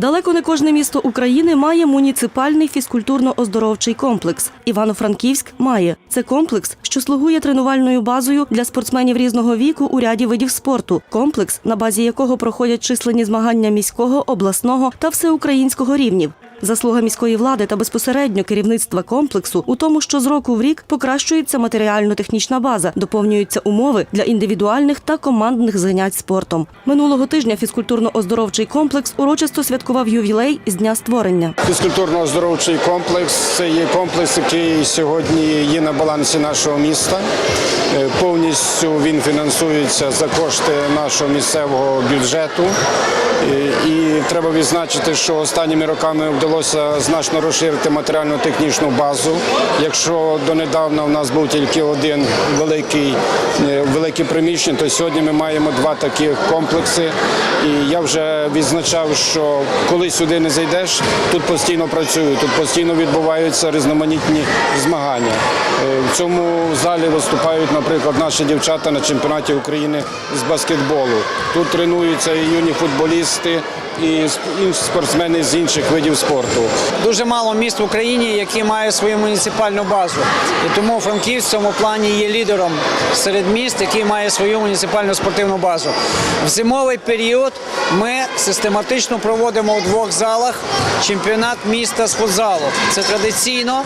Далеко не кожне місто України має муніципальний фізкультурно-оздоровчий комплекс. Івано-Франківськ має. Це комплекс, що слугує тренувальною базою для спортсменів різного віку у ряді видів спорту. Комплекс, на базі якого проходять численні змагання міського, обласного та всеукраїнського рівнів. Заслуга міської влади та безпосередньо керівництва комплексу у тому, що з року в рік покращується матеріально-технічна база, доповнюються умови для індивідуальних та командних занять спортом. Минулого тижня фізкультурно-оздоровчий комплекс урочисто святкував ювілей з дня створення. Фізкультурно-оздоровчий комплекс це є комплекс, який сьогодні є на балансі нашого міста. Е, Повністю він фінансується за кошти нашого місцевого бюджету. Е, І треба відзначити, що останніми роками вдалося значно розширити матеріально-технічну базу. Якщо донедавна в нас був тільки один великий е, велике приміщення, то сьогодні ми маємо два таких комплекси. І я вже відзначав, що коли сюди не зайдеш, тут постійно працюють, тут постійно відбуваються різноманітні змагання. Е, В цьому залі виступають, наприклад, наші дівчата на чемпіонаті України з баскетболу. Тут тренуються і юні футболісти, і спортсмени з інших видів спорту. Дуже мало міст в Україні, які мають свою муніципальну базу. І тому Франківськ в цьому плані є лідером серед міст, який має свою муніципальну спортивну базу. В зимовий період ми систематично проводимо у двох залах чемпіонат міста з футзалу. Це традиційно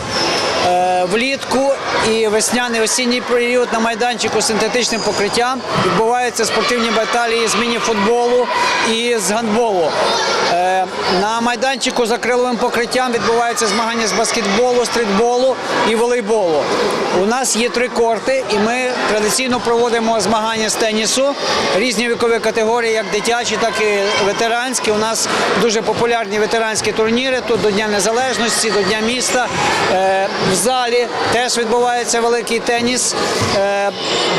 е, влітку і весняний осінній період на майданчику з синтетичним покриттям відбуваються спортивні баталії з міні-футболу і з гандболу. Е, На майданчику з акриловим покриттям відбуваються змагання з баскетболу, стрітболу і волейболу. У нас є три корти, і ми традиційно проводимо змагання з тенісу, різні вікові категорії, як дитячі, так і ветеранські. У нас дуже популярні ветеранські турніри. Тут до Дня Незалежності, до Дня міста. Е, В залі теж відбувається великий теніс.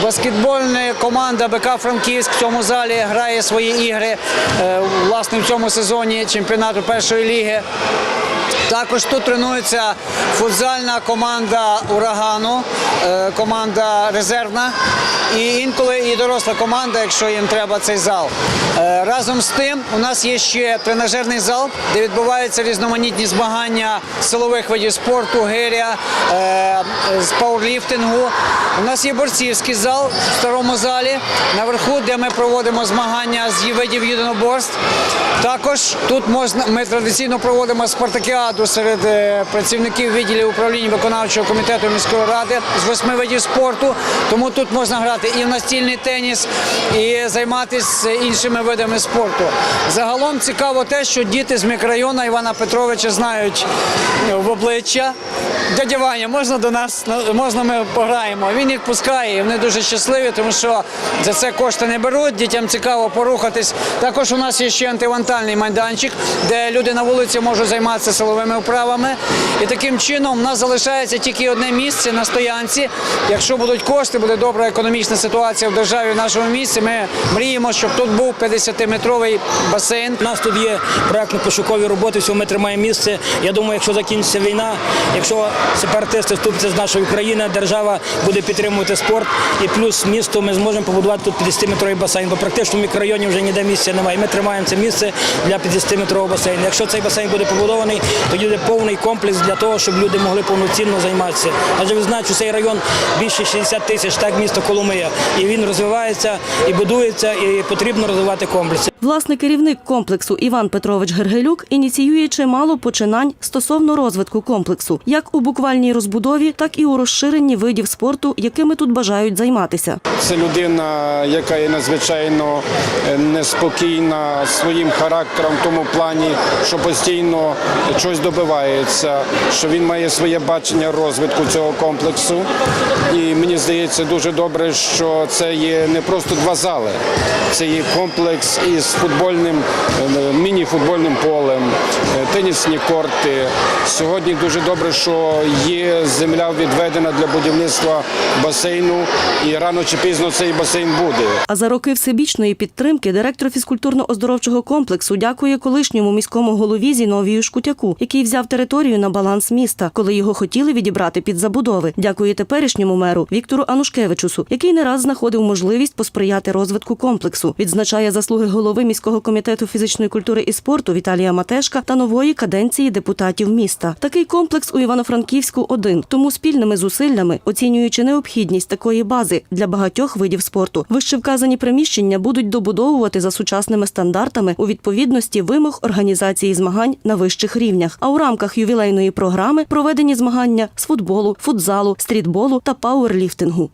Баскетбольна команда БК Франківськ в цьому залі грає свої ігри. е, Власне, в цьому сезоні чемпіонату першої ліги. Також тут тренується футзальна команда урагану, е, команда резервна і інколи і доросла команда, якщо їм треба цей зал. Е, Разом з тим, у нас є ще тренажерний зал, де відбуваються різноманітні змагання силових видів спорту, гиря, з пауерліфтингу. У нас є борцівський зал в старому залі, наверху, де ми проводимо змагання з видів єдиноборств. Також тут можна ми традиційно проводимо спартакіаду серед е, працівників відділів управління виконавчого комітету міської ради з восьми видів спорту. Тому тут можна грати і в настільний теніс, і займатися іншими видами спорту. Загалом цікаво те, що діти з мікрорайону Івана Петровича знають в обличчя. Дядя Ваня, можна до нас На- можна ми пограємо? Він їх пускає, і вони дуже щасливі, тому що за це кошти не беруть. Дітям цікаво порухатись. Також у нас є ще антивантальний майданчик, де люди на вулиці можуть займатися силовими вправами. І таким чином у нас залишається тільки одне місце на стоянці. Якщо будуть кошти, буде добра економічна ситуація в державі в нашому місці. Ми мріємо, щоб тут був 50-метровий басейн. У нас тут є проектно-пошукові роботи, всього ми тримаємо місце. Я думаю, якщо закінчиться війна, якщо сепаратисти вступлять з нашої України, держава буде підтримувати спорт. І плюс місто ми зможемо побудувати тут 50-метровий басейн, бо практично в мікрорайоні вже ніде місця немає. Ми тримаємо це місце для 50-метрового басейну. Якщо цей басейн буде побудований, тоді буде повний комплекс для того, щоб люди могли повноцінно займатися. Адже ви знаєте, що цей район більше 60 тисяч, так місто Коломия. І він розвивається і будується, і потрібно розвивати комплекс. Власне, керівник комплексу Іван Петрович Гергелюк ініціює чимало починань стосовно розвитку комплексу, як у буквальній розбудові, так і у розширенні видів спорту, якими тут бажають займатися. Це людина, яка є надзвичайно е, неспокійна своїм характером в тому плані, що постійно щось добивається, що він має своє бачення розвитку цього комплексу. І мені здається дуже добре, що це є не просто два зали, це є комплекс із футбольним, е, міні-футбольним полем, е, тенісні корти. Сьогодні дуже добре, що є земля відведена для будівництва басейну, і рано чи пізно цей басейн буде. А за роки всебічної підтримки директор фізкультурно-оздоровчого комплексу дякує колишньому міському голові Зіновію Шкутяку, який взяв територію на баланс міста, коли його хотіли відібрати під забудови. Дякує теперішньому меру Віктору Анушкевичусу, який не раз знаходив можливість посприяти розвитку комплексу. Відзначає заслуги голови голови міського комітету фізичної культури і спорту Віталія Матешка та нової каденції депутатів міста. Такий комплекс у Івано-Франківську один. Тому спільними зусиллями, оцінюючи необхідність такої бази для багатьох видів спорту, вище вказані приміщення будуть добудовувати за сучасними стандартами у відповідності вимог організації змагань на вищих рівнях. А у рамках ювілейної програми проведені змагання з футболу, футзалу, стрітболу та пауерліфтингу.